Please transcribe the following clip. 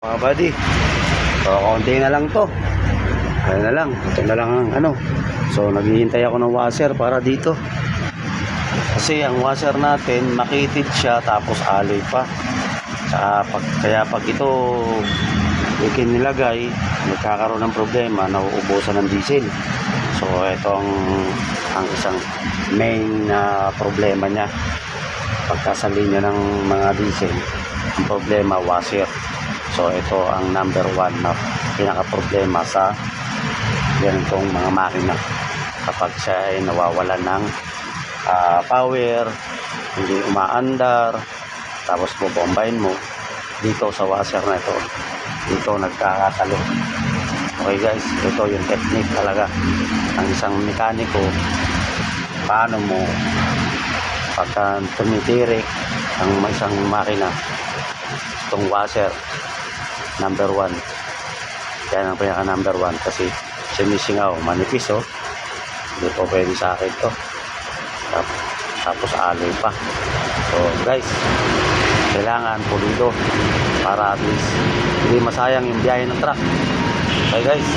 Mga buddy, so konti na lang to. Ano na lang, ito na lang ang ano. So naghihintay ako ng washer para dito. Kasi ang washer natin, makitid siya tapos aloy pa. Sa pag, kaya pag ito ikinilagay, nagkakaroon ng problema, nauubusan ng diesel. So ito ang, ang isang main na problema niya. Pagkasali niya ng mga diesel, ang problema washer. So ito ang number one na pinaka problema sa ganitong mga makina kapag siya ay nawawalan ng ah, power, hindi umaandar, tapos bubombahin mo dito sa washer na ito. Dito nagkakatalo. Okay guys, ito yung technique talaga ng isang mekaniko. Paano mo pagka tumitirik ang isang makina itong washer number one. Yan ang pinaka number one kasi sinisingaw manipis oh. Hindi po pwede sa akin to. Tapos, tapos aloy pa. So guys kailangan pulido para at least hindi masayang yung biyahe ng truck. Okay guys